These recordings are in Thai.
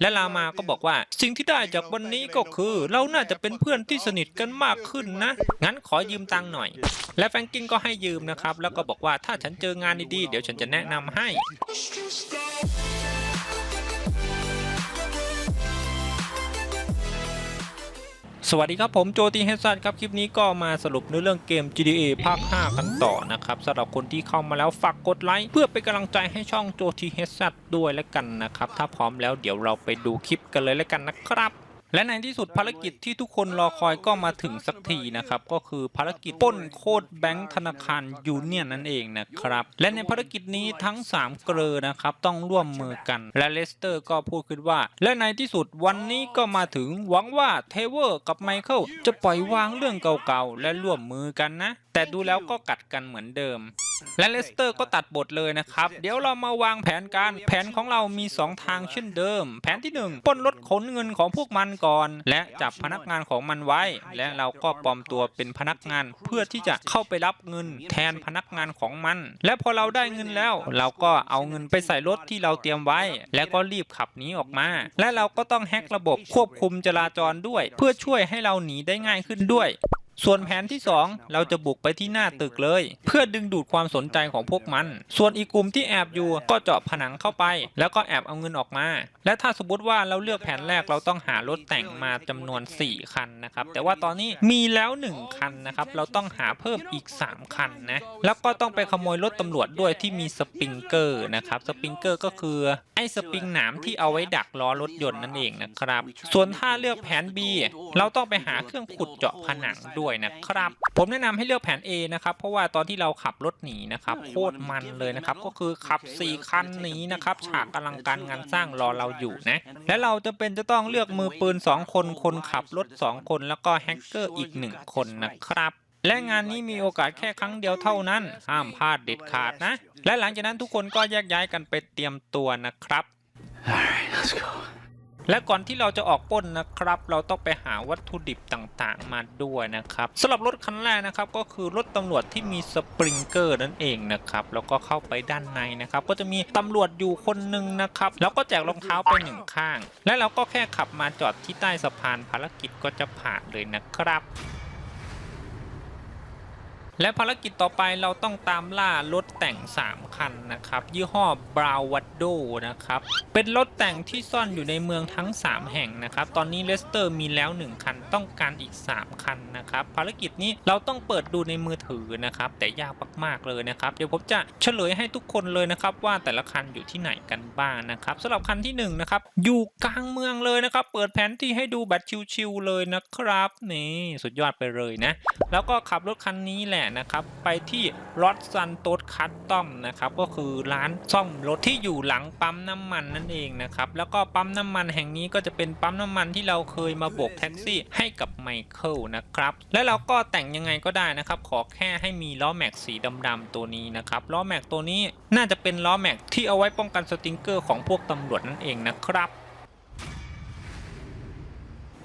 และลามาก็บอกว่าสิ่งที่ได้จากวันนี้ก็คือ เราน่าจะเป็นเพื่อนที่สนิทกันมากขึ้นนะ งั้นขอยืมตังค์หน่อย และแฟรงกินก็ให้ยืมนะครับ แล้วก็บอกว่าถ้าฉันเจองานดีๆเดี๋ยวฉันจะแนะนำให้ สวัสดีครับผมโจตีเฮซันครับคลิปนี้ก็มาสรุปเนื้อเรื่องเกม GTA ภาค 5 กันต่อนะครับสำหรับคนที่เข้ามาแล้วฝากกดไลค์เพื่อเป็นกำลังใจให้ช่องโจตีเฮซันด้วยแล้วกันนะครับ ถ้าพร้อมแล้วเดี๋ยวเราไปดูคลิปกันเลยแล้วกันนะครับ และในที่สุดภารกิจที่ทุกคนรอคอยก็มาถึงสักทีนะครับ ก็คือภารกิจปล้นโคดแบงค์ธนาคารยูเนียนนั่นเองนะครับ และในภารกิจนี้ทั้ง 3 เกลอนะครับ ต้องร่วมมือกัน และเลสเตอร์ก็พูดขึ้นว่า และในที่สุดวันนี้ก็มาถึงหวังว่าเทเวอร์กับไมเคิลจะปล่อยวางเรื่องเก่าๆ และร่วมมือกันนะ แต่ดูแล้วก็กัดกันเหมือนเดิม และเลสเตอร์ก็ตัดบทเลยนะครับ เดี๋ยวเรามาวางแผนการแผนของเรามี 2 ทางเช่นเดิม แผนที่1ปล้นรถขนเงินของพวกมันก่อน และจับพนักงานของมันไว้ และเราก็ปลอมตัวเป็นพนักงานเพื่อที่จะเข้าไปรับเงินแทนพนักงานของมัน และพอเราได้เงินแล้ว เราก็เอาเงินไปใส่รถที่เราเตรียมไว้ แล้วก็รีบขับหนีออกมา และเราก็ต้องแฮกระบบควบคุมจราจรด้วย เพื่อช่วยให้เราหนีได้ง่ายขึ้นด้วย ส่วนแผนที่ 2 เราจะบุกไปที่หน้าตึกเลย เพื่อดึงดูดความสนใจของพวกมัน ส่วนอีกกลุ่มที่แอบอยู่ก็เจาะผนังเข้าไป แล้วก็แอบเอาเงินออกมา และถ้าสมมติว่าเราเลือกแผนแรกเราต้องหารถแต่งมาจำนวน 4 คันนะครับ แต่ว่าตอนนี้มีแล้ว 1 คันนะครับ เราต้องหาเพิ่มอีก 3 คันนะ แล้วก็ต้องไปขโมยรถตำรวจด้วยที่มีสปริงเกอร์นะครับ สปริงเกอร์ก็คือไอ้สปริงหนามที่เอาไว้ดักล้อรถยนต์นั่นเองนะครับ ส่วนถ้าเลือกแผน B เราต้องไปหาเครื่องขุดเจาะผนังด้วยนะครับ ผมแนะนำให้เลือกแผน A นะครับเพราะว่าตอนที่เราขับรถหนีนะครับโคตรมันเลยนะครับก็คือขับ 4 คันหนีนะครับฉากอลังการงานสร้างรอเราอยู่นะและเราจะเป็นจะต้องเลือกมือปืน 2 คนคนขับรถ 2 คน แล้วก็แฮกเกอร์อีก 1 คนนะครับและงานนี้มีโอกาสแค่ครั้งเดียวเท่านั้น ห้ามพลาดเด็ดขาดนะ และหลังจากนั้นทุกคนก็แยกย้ายกันไปเตรียมตัวนะครับ Alright, let's go. และก่อนที่เราจะออกป้นนะครับ เราต้องไปหาวัตถุดิบต่างๆ มาด้วยนะครับสำหรับรถคันแรกนะครับ ก็คือรถตำรวจที่มีสปริงเกอร์นั่นเองนะครับแล้วก็เข้าไปด้านในนะครับ ก็จะมีตำรวจอยู่คนหนึ่งนะครับ แล้วก็แจกรองเท้าไปหนึ่งข้าง และเราก็แค่ขับมาจอดที่ใต้สะพานภารกิจก็จะผ่านเลยนะครับ และภารกิจต่อไปเราต้องตามล่ารถแต่ง 3 คันนะครับ ยี่ห้อบราวัดโดนะครับ เป็นรถแต่งที่ซ่อนอยู่ในเมืองทั้ง 3 แห่งนะครับ ตอนนี้เลสเตอร์มีแล้ว 1 คันต้องการอีก 3 คันนะครับ ภารกิจนี้เราต้องเปิดดูในมือถือนะครับ แต่ยากมากๆเลยนะครับ เดี๋ยวผมจะเฉลยให้ทุกคนเลยนะครับ ว่าแต่ละคันอยู่ที่ไหนกันบ้างนะครับสำหรับคันที่1นะครับอยู่กลางเมืองเลยนะครับ เปิดแผนที่ให้ดูแบบชิวๆเลยนะครับนี่สุดยอดไปเลยนะแล้วก็ขับรถคันนี้แหละนะครับ ไปที่รถซันโตสคัตตอมนะครับ ก็คือร้านซ่อมรถที่อยู่หลังปั๊มน้ำมันนั่นเองนะครับ แล้วก็ปั๊มน้ำมันแห่งนี้ก็จะเป็นปั๊มน้ำมันที่เราเคยมาโบกแท็กซี่ให้กับไมเคิลนะครับ และเราก็แต่งยังไงก็ได้นะครับ ขอแค่ให้มีล้อแม็กสีดำๆตัวนี้นะครับ ล้อแม็กตัวนี้น่าจะเป็นล้อแม็กที่เอาไว้ป้องกันสติงเกอร์ของพวกตำรวจนั่นเองนะครับ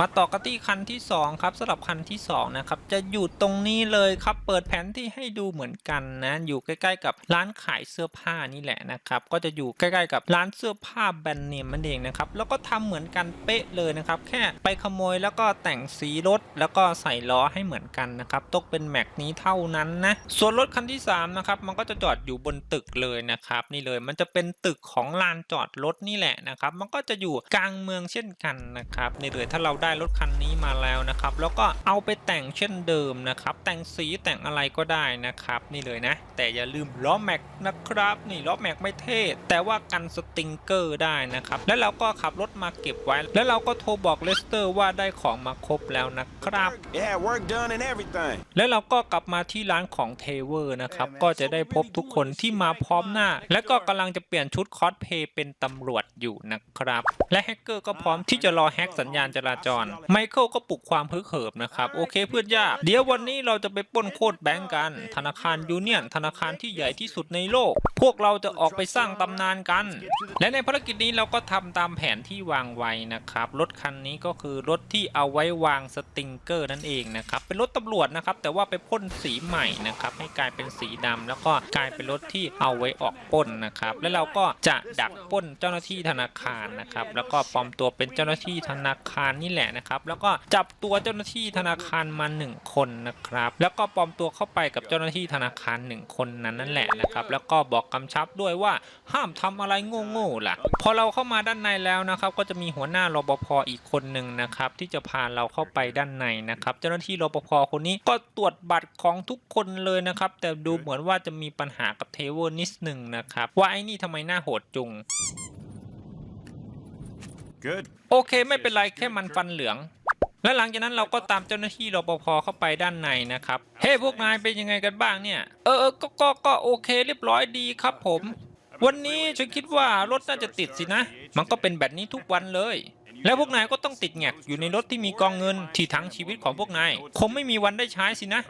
มาต่อกันที่คันที่ 2 ครับสำหรับคันที่ 2 นะครับ จะอยู่ตรงนี้เลยครับ เปิดแผนที่ให้ดูเหมือนกันนะ อยู่ใกล้ๆกับร้านขายเสื้อผ้านี่แหละนะครับ ก็จะอยู่ใกล้ๆกับร้านเสื้อผ้าแบรนด์เนมนั่นเองนะครับ แล้วก็ทำเหมือนกันเป๊ะเลยนะครับ แค่ไปขโมยแล้วก็แต่งสีรถ แล้วก็ใส่ล้อให้เหมือนกันนะครับตกเป็นแม็กนี้เท่านั้นนะ ส่วนรถคันที่3นะครับ มันก็จะจอดอยู่บนตึกเลยนะครับ นี่เลย มันจะเป็นตึกของลานจอดรถนี่แหละนะครับ มันก็จะอยู่กลางเมืองเช่นกันนะครับ นี่เลยถ้าเราได้รถคันนี้มาแล้วนะครับ แล้วก็เอาไปแต่งเช่นเดิมนะครับ แต่งสีแต่งอะไรก็ได้นะครับ นี่เลยนะ แต่อย่าลืมล้อแม็กนะครับ นี่ล้อแม็กไม่เท่แต่ว่ากันสติงเกอร์ได้นะครับ แล้วเราก็ขับรถมาเก็บไว้ แล้วเราก็โทรบอกเลสเตอร์ว่าได้ของมาครบแล้วนะครับ It had work done and everything. แล้วเราก็กลับมาที่ร้านของเทเวอร์นะครับ ก็จะได้พบทุกคนที่มาพร้อมหน้า และก็กำลังจะเปลี่ยนชุดคอสเพย์เป็นตำรวจอยู่นะครับ และแฮกเกอร์ก็พร้อมที่จะรอแฮกสัญญาณจราจรอน ไมเคิลก็ปลุกความพึกเหิมนะครับ โอเคเพื่อนยาก เดี๋ยววันนี้เราจะไปปล้นโคตรแบงก์กัน ธนาคารยูเนียน ธนาคารที่ใหญ่ที่สุดในโลก พวกเราจะออกไปสร้างตำนานกัน และในภารกิจนี้เราก็ทำตามแผนที่วางไว้นะครับ รถคันนี้ก็คือรถที่เอาไว้วางสติงเกอร์นั่นเองนะครับ เป็นรถตำรวจนะครับ แต่ว่าไปพ่นสีใหม่นะครับให้กลายเป็นสีดำแล้วก็กลายเป็นรถที่เอาไว้ออกปล้นนะครับ และเราก็จะดักปล้นเจ้าหน้าที่ธนาคารนะครับ แล้วก็ปลอมตัวเป็นเจ้าหน้าที่ธนาคารนี่แหละนะครับ แล้วก็จับตัวเจ้าหน้าที่ธนาคารมาหนึ่งคนนะครับ แล้วก็ปลอมตัวเข้าไปกับเจ้าหน้าที่ธนาคารหนึ่งคนนั้นนั่นแหละนะครับ แล้วก็บอกกำชับด้วยว่าห้ามทำอะไรโง่ๆล่ะ พอเราเข้ามาด้านในแล้วนะครับ ก็จะมีหัวหน้ารปภอีกคนหนึ่งนะครับที่จะพาเราเข้าไปด้านในนะครับ เจ้าหน้าที่รปภคนนี้ก็ตรวจบัตรของทุกคนเลยนะครับ แต่ดูเหมือนว่าจะมีปัญหากับเทเวอร์นิดหนึ่งนะครับว่าไอ้นี่ทำไมหน้าโหดจุง Good. โอเคไม่เป็นไรแค่มันฟันเหลือง และหลังจากนั้นเราก็ตามเจ้าหน้าที่รปภเข้าไปด้านในนะครับ เฮ้ พวกนายเป็นยังไงกันบ้างเนี่ย เออเออก็ก็ก็โอเคเรียบร้อยดีครับผม วันนี้ฉันคิดว่ารถน่าจะติดสินะ มันก็เป็นแบบนี้ทุกวันเลย แล้วพวกนายก็ต้องติดแงกอยู่ในรถที่มีกองเงินที่ทั้งชีวิตของพวกนายคงไม่มีวันได้ใช้สินะ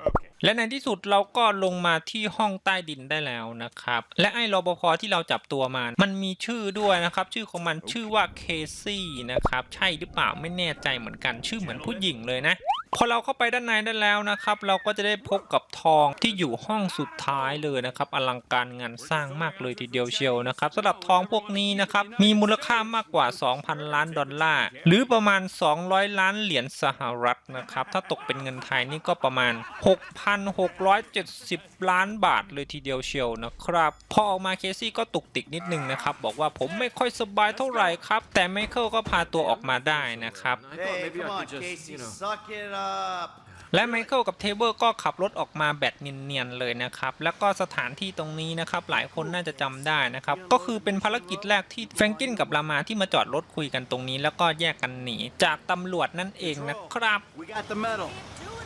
และในที่สุดเราก็ลงมาที่ห้องใต้ดินได้แล้วนะครับ และไอ้รปภที่เราจับตัวมามันมีชื่อด้วยนะครับ ชื่อของมันชื่อว่าเคซี่นะครับ ใช่หรือเปล่าไม่แน่ใจเหมือนกัน ชื่อเหมือนผู้หญิงเลยนะ พอเราเข้าไปด้านในได้แล้วนะครับ เราก็จะได้พบกับทองที่อยู่ห้องสุดท้ายเลยนะครับ อลังการงานสร้างมากเลยทีเดียวเชียวนะครับสำหรับทองพวกนี้นะครับ มีมูลค่ามากกว่า 2,000 ล้านดอลลาร์ หรือประมาณ 200 ล้านเหรียญสหรัฐนะครับ ถ้าตกเป็นเงินไทยนี่ก็ประมาณ 6,670 ล้านบาทเลยทีเดียวเชียวนะครับ พอออกมาเคซี่ก็ตุกติกนิดนึงนะครับ บอกว่าผมไม่ค่อยสบายเท่าไหร่ครับ แต่ไมเคิลก็พาตัวออกมาได้นะครับ Hey, come on, Casey, suck it up. และไมเคิลกับเทเบอร์ก็ขับรถออกมาแบบเนียนๆเลยนะครับ แล้วก็สถานที่ตรงนี้นะครับ หลายคนน่าจะจำได้นะครับ ก็คือเป็นภารกิจแรกที่แฟรงกินกับรามาที่มาจอดรถคุยกันตรงนี้ แล้วก็แยกกันหนีจากตำรวจนั่นเองนะครับ We got the medal.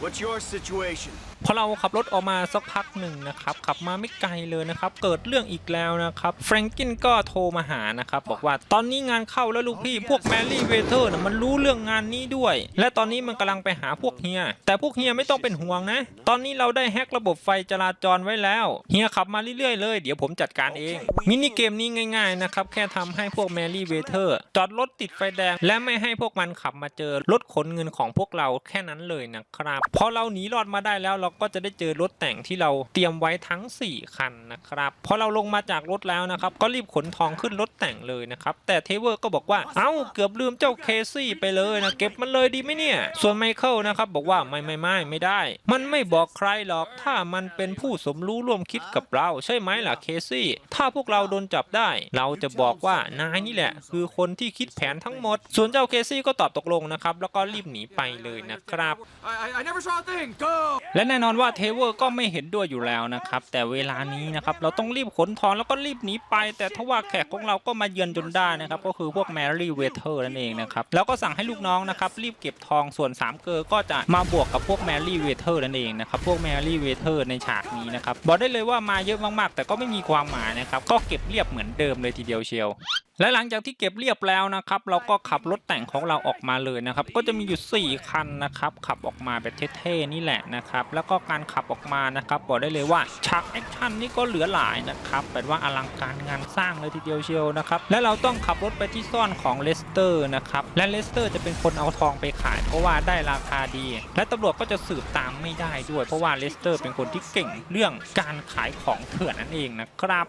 What's your situation? พอเราขับรถออกมาสักพักหนึ่งนะครับขับมาไม่ไกลเลยนะครับ เกิดเรื่องอีกแล้วนะครับแฟรงกินก็โทรมาหานะครับ บอกว่าตอนนี้งานเข้าแล้วลูกพี่พวกแมรี่เวเทอร์นะมันรู้เรื่องงานนี้ด้วย และตอนนี้มันกำลังไปหาพวกเฮีย แต่พวกเฮียไม่ต้องเป็นห่วงนะ ตอนนี้เราได้แฮกระบบไฟจราจรไว้แล้วเฮียขับมาเรื่อยๆเลยเดี๋ยวผมจัดการเองมินิเกมนี้ง่ายๆนะครับแค่ทำให้พวกแมรี่เวเทอร์จอดรถติดไฟแดง และไม่ให้พวกมันขับมาเจอรถขนเงินของพวกเราแค่นั้นเลยนะครับพอเราหนีรอดมาได้แล้วเราก็จะได้เจอรถแต่งที่เราเตรียมไว้ทั้ง 4 คันนะครับพอเราลงมาจากรถแล้วนะครับ ก็รีบขนทองขึ้นรถแต่งเลยนะครับ แต่เทเวอร์ก็บอกว่า เอ้า เกือบลืมเจ้าเคซี่ไปเลยนะ เก็บมันเลยดีไหมเนี่ย ส่วนไมเคิลนะครับ บอกว่าไม่ไม่ไม่ไม่ได้ มันไม่บอกใครหรอก ถ้ามันเป็นผู้สมรู้ร่วมคิดกับเรา ใช่ไหมล่ะเคซี่ ถ้าพวกเราโดนจับได้ เราจะบอกว่านายนี่แหละ คือคนที่คิดแผนทั้งหมด ส่วนเจ้าเคซี่ก็ตอบตกลงนะครับ แล้วก็รีบหนีไปเลยนะครับ I, I, I never saw a thing. Go. และแน่นนอนว่าเทเวอร์ก็ไม่เห็นด้วยอยู่แล้วนะครับ แต่เวลานี้นะครับเราต้องรีบขนทองแล้วก็รีบหนีไป แต่ทว่าแขกของเราก็มาเยือนจนได้นะครับ ก็คือพวกแมรี่เวเทอร์นั่นเองนะครับแล้วก็สั่งให้ลูกน้องนะครับรีบเก็บทองส่วน 3 เกอร์ก็จะมาบวกกับพวกแมรี่เวเทอร์นั่นเองนะครับพวกแมรี่เวเทอร์ในฉากนี้นะครับบอกได้เลยว่ามาเยอะมากๆ แต่ก็ไม่มีความหมายนะครับก็เก็บเรียบเหมือนเดิมเลยทีเดียวเชียวและหลังจากที่เก็บเรียบแล้วนะครับเราก็ขับรถแต่งของเราออกมาเลยนะครับก็จะมีอยู่ 4 คันนะครับขับออกมาแบบเท่ๆนี่แหละนะครับแล้วก็การขับออกมานะครับบอกได้เลยว่าฉากแอคชั่นนี่ก็เหลือหลายนะครับแปลว่าอลังการงานสร้างเลยทีเดียวเชียวนะครับและเราต้องขับรถไปที่ซ่อนของเลสเตอร์นะครับและเลสเตอร์จะเป็นคนเอาทองไปขาย เพราะว่าได้ราคาดี และตำรวจก็จะสืบตามไม่ได้ด้วย เพราะว่าเลสเตอร์เป็นคนที่เก่งเรื่องการขายของเถื่อนนั่นเองนะครับ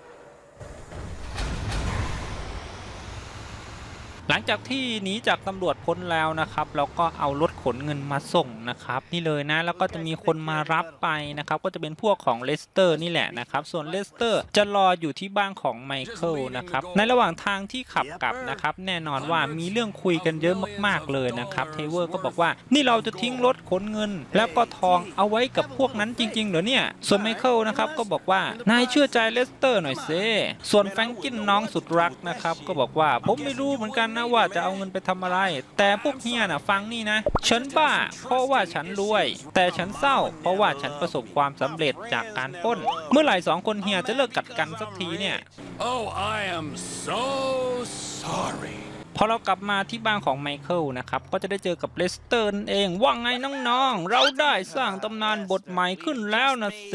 หลังจากที่หนีจากตำรวจพ้นแล้วนะครับเราก็เอารถขนเงินมาส่งนะครับ นี่เลยนะแล้วก็จะมีคนมารับไปนะครับ ก็จะเป็นพวกของเลสเตอร์นี่แหละนะครับ ส่วนเลสเตอร์จะรออยู่ที่บ้านของไมเคิลนะครับ ในระหว่างทางที่ขับกลับนะครับ แน่นอนว่ามีเรื่องคุยกันเยอะมาก ๆเลยนะครับเทเวอร์ก็บอกว่านี่เราจะทิ้งรถขนเงิน แล้วก็ทองเอาไว้กับพวกนั้นจริงๆเหรอเนี่ย ส่วนไมเคิลนะครับก็บอกว่านายเชื่อใจเลสเตอร์หน่อยเซส่วนแฟรงกินน้องสุดรักนะครับก็บอกว่าผมไม่รู้เหมือนกันนะว่าจะเอาเงินไปทำอะไร แต่พวกเฮียน่ะฟังนี่นะ ฉันบ้า เพราะว่าฉันรวย แต่ฉันเศร้า เพราะว่าฉันประสบความสำเร็จจากการปล้น เมื่อไหร่สองคนเฮียจะเลิกกัดกันสักทีเนี่ย Oh, I am so sorry. พอเรากลับมาที่บ้านของไมเคิลนะครับ ก็จะได้เจอกับเลสเตอร์นเอง ว่าไงน้องๆ เราได้สร้างตำนานบทใหม่ขึ้นแล้วนะเซ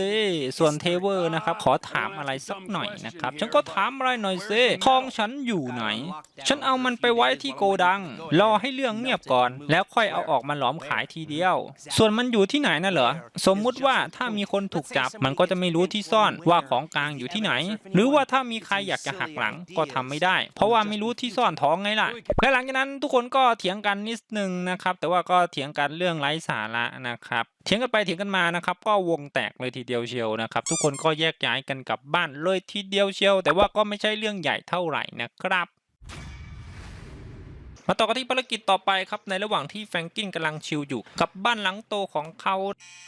ส่วนเทเวอร์นะครับ ขอถามอะไรสักหน่อยนะครับ ฉันก็ถามอะไรหน่อยเซทองฉันอยู่ไหน ฉันเอามันไปไว้ที่โกดัง รอให้เรื่องเงียบก่อน แล้วค่อยเอาออกมาหลอมขายทีเดียว ส่วนมันอยู่ที่ไหนน่ะเหรอ สมมุติว่าถ้ามีคนถูกจับ มันก็จะไม่รู้ที่ซ่อนว่าของกลางอยู่ที่ไหน หรือว่าถ้ามีใครอยากจะหักหลังก็ทำไม่ได้ เพราะว่าไม่รู้ที่ซ่อนท้องไงล่ะและหลังจากนั้นทุกคนก็เถียงกันนิดนึงนะครับ แต่ว่าก็เถียงกันเรื่องไร้สาระนะครับเถียงกันไปเถียงกันมานะครับ ก็วงแตกเลยทีเดียวเชียวนะครับ ทุกคนก็แยกย้ายกันกลับบ้านเลยทีเดียวเชียว แต่ว่าก็ไม่ใช่เรื่องใหญ่เท่าไหร่นะครับ มาต่อกันที่ภารกิจต่อไปครับในระหว่างที่แฟรงกินกำลังชิลอยู่ กับบ้านหลังโตของเขา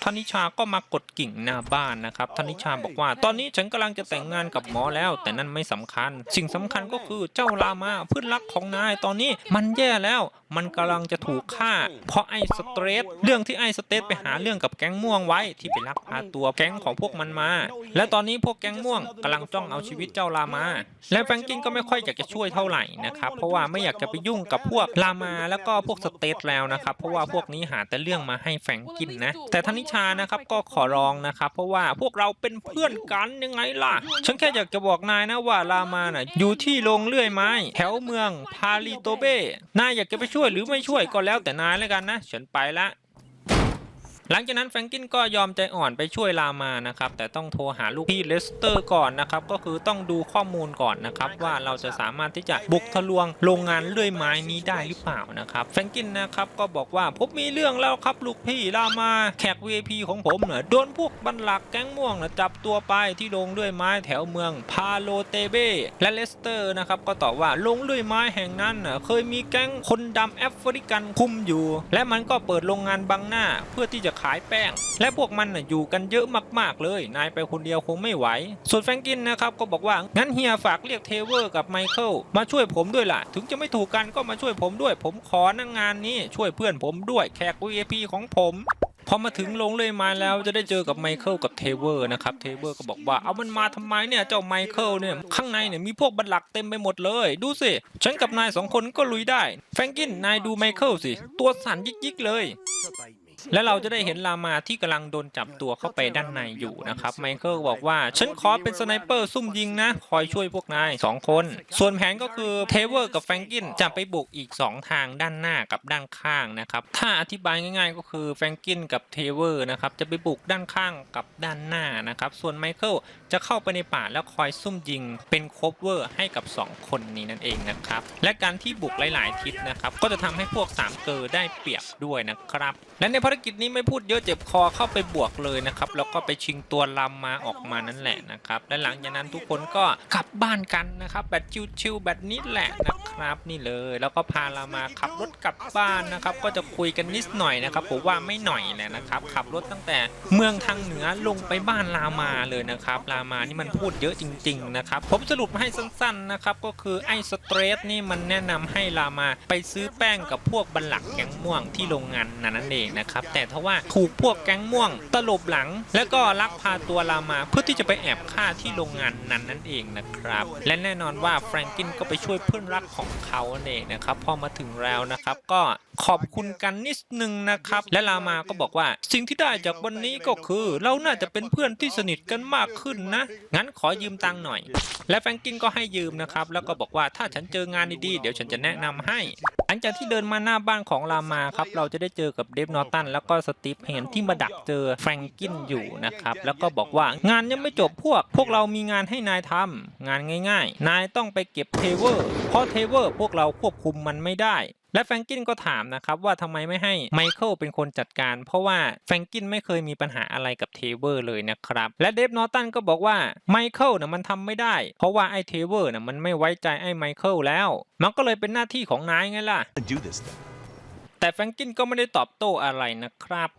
ธนิชาก็มากดกิ่งหน้าบ้านนะครับธนิชาบอกว่า ตอนนี้ฉันกำลังจะแต่งงานกับหมอแล้ว แต่นั่นไม่สำคัญ สิ่งสำคัญก็คือเจ้าลามาเพื่อนรักของนายตอนนี้มันแย่แล้ว มันกำลังจะถูกฆ่า เพราะไอ้สเตรสเรื่องที่ไอ้สเตรสไปหาเรื่องกับแก๊งม่วงไว้ที่ไปลักพาตัวแก๊งของพวกมันมา และตอนนี้พวกแก๊งม่วงกำลังจ้องเอาชีวิตเจ้าลามา และแฟรงกินก็ไม่ค่อยอยากจะช่วยเท่าไหร่นะครับเพราะว่าไม่อยากจะไปยุ่งกับพวกลามาแล้วก็พวกสเตทแล้วนะครับเพราะว่าพวกนี้หาแต่เรื่องมาให้แฟรงกินนะแต่ธนิชานะครับก็ขอร้องนะครับเพราะว่าพวกเราเป็นเพื่อนกันยังไงล่ะ ฉันแค่อยากจะบอกนายนะว่าลามาน่ะอยู่ที่โรงเลื่อยไม้ แถวเมืองพาลิโตเบ้นายอยากจะไปช่วยวยหรือไม่ช่วยก็แล้วแต่นายแล้วกันนะ ฉันไปละ หลังจากนั้นแฟรงกินก็ยอมใจอ่อนไปช่วยลามานะครับแต่ต้องโทรหาลูกพี่เลสเตอร์ก่อนนะครับก็คือต้องดูข้อมูลก่อนนะครับว่าเราจะสามารถที่จะบุกทะลวงโรงงานเลื่อยไม้นี้ได้หรือเปล่านะครับแฟรงกินนะครับก็บอกว่าผมมีเรื่องแล้วครับลูกพี่ลามาแขก VIP ของผมเน่ะโดนพวกบันลักแก๊งม่วงน่ะจับตัวไปที่โรงเลื่อยไม้แถวเมืองพาโลเตเบและเลสเตอร์นะครับก็ตอบว่าโรงเลื่อยไม้แห่งนั้นน่ะเคยมีแก๊งคนดำแอฟริกันคุมอยู่ และมันก็เปิดโรงงานบังหน้าเพื่อที่จะขายแป้ง และพวกมันน่ะอยู่กันเยอะมากๆเลย นายไปคนเดียวคงไม่ไหว ส่วนแฟรงกินนะครับก็บอกว่างั้นเฮียฝากเรียกเทเวอร์กับไมเคิลมาช่วยผมด้วยล่ะ ถึงจะไม่ถูกกันก็มาช่วยผมด้วย ผมขอนั่งงานนี้ช่วยเพื่อนผมด้วยแขก VIP ของผมพอมาถึงลงเลยมาแล้วจะได้เจอกับไมเคิลกับเทเวอร์นะครับเทเวอร์ก็บอกว่าเอามันมาทำไมเนี่ยเจ้าไมเคิลเนี่ยข้างในเนี่ยมีพวกบัลลักเต็มไปหมดเลย ดูสิ ฉันกับนายสองคนก็ลุยได้ แฟรงกินนายดูไมเคิลสิ ตัวสั่นยิกๆเลย และเราจะได้เห็นลามาที่กำลังโดนจับตัวเข้าไปด้านในอยู่นะครับไมเคิลบอกว่า ฉันขอเป็นสไนเปอร์ซุ่มยิงนะ คอยช่วยพวกนาย 2 คน ส่วนแผนก็คือเทเวอร์กับแฟรงกินจะไปบุกอีก 2 ทางด้านหน้ากับด้านข้างนะครับถ้าอธิบายง่ายๆ ก็คือแฟรงกินกับเทเวอร์นะครับจะไปบุกด้านข้างกับด้านหน้านะครับส่วนไมเคิลจะเข้าไปในป่าแล้วคอยซุ่มยิงเป็นโคเวอร์ให้กับ 2 คนนี้นั่นเองนะครับและการที่บุกหลาย ๆ ทิศนะครับก็จะทำให้พวก3เกอร์ได้เปรียบด้วยนะครับและในภารารกิจนี้ไม่พูดเยอะเจ็บคอเข้าไปบวกเลยนะครับ แล้วก็ไปชิงตัวลำมาออกมานั่นแหละนะครับ และหลังจากนั้นทุกคนก็กลับบ้านกันนะครับแบบชิวๆแบบนี้แหละนะครับนี่เลย แล้วก็พาเรามาขับรถกลับบ้านนะครับ ก็จะคุยกันนิดหน่อยนะครับผมว่าไม่หน่อยแหละนะครับ ขับรถตั้งแต่เมืองทางเหนือลงไปบ้านรามาเลยนะครับรามานี่มันพูดเยอะจริง ๆ นะครับ ผมสรุปมาให้สั้นๆนะครับก็คือไอ้สเตรสนี่มันแนะนำให้รามาไปซื้อแป้งกับพวกบัลลักแกงม่วงที่โรงงานนั้นนั่นเองนะครับแต่ถ้าว่าถูกพวกแก๊งม่วง ตลบหลัง แล้วก็ลักพาตัวรามาเพื่อที่จะไปแอบฆ่าที่โรงงานนั้นนั่นเองนะครับ และแน่นอนว่าแฟรงกินก็ไปช่วยเพื่อนรักของเขานั่นเองนะครับพอมาถึงแล้วนะครับก็ขอบคุณกันนิดนึงนะครับ และรามาก็บอกว่า สิ่งที่ได้จากวันนี้ก็คือ เราน่าจะเป็นเพื่อนที่สนิทกันมากขึ้นนะ งั้นขอยืมตังค์หน่อย และแฟรงกินก็ให้ยืมนะครับ แล้วก็บอกว่าถ้าฉันเจองานดีๆเดี๋ยวฉันจะแนะนำให้ หลังจากที่เดินมาหน้าบ้านของรามาครับ เราจะได้เจอกับเดฟนอตันแล้วก็สตีฟเฮนที่มาดักเจอแฟรงกินอยู่นะครับ แล้วก็บอกว่างานยังไม่จบพวก พวกเรามีงานให้นายทำงานง่าย ๆ นายต้องไปเก็บเทเวอร์ เพราะเทเวอร์พวกเราควบคุมมันไม่ได้ และแฟรงกินก็ถามนะครับว่าทำไมไม่ให้ไมเคิลเป็นคนจัดการ เพราะว่าแฟรงกินไม่เคยมีปัญหาอะไรกับเทเวอร์เลยนะครับ และเดฟนอร์ตันก็บอกว่าไมเคิลน่ะมันทำไม่ได้ เพราะว่าไอ้เทเวอร์น่ะมันไม่ไว้ใจไอ้ไมเคิลแล้ว มันก็เลยเป็นหน้าที่ของนายไงล่ะ do this then. แต่แฟรงกินก็ไม่ได้ตอบโต้อะไรนะครับ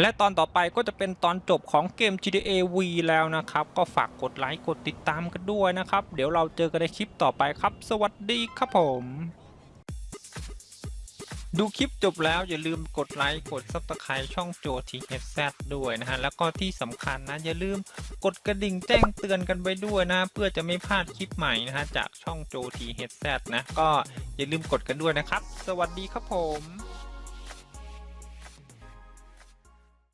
และตอนต่อไปก็จะเป็นตอนจบของเกม GTA V แล้วนะครับ ก็ฝากกดไลค์กดติดตามกันด้วยนะครับ เดี๋ยวเราเจอกันในคลิปต่อไปครับ สวัสดีครับผม ดูคลิปจบแล้วอย่าลืมกดไลค์กด Subscribe ช่องโจทีเฮดแซด้วยนะฮะ แล้วก็ที่สำคัญนะอย่าลืมกดกระดิ่งแจ้งเตือนกันไปด้วยนะ เพื่อจะไม่พลาดคลิปใหม่นะฮะจากช่องโจทีเฮดแซนะ ก็อย่าลืมกดกันด้วยนะครับ สวัสดีครับผม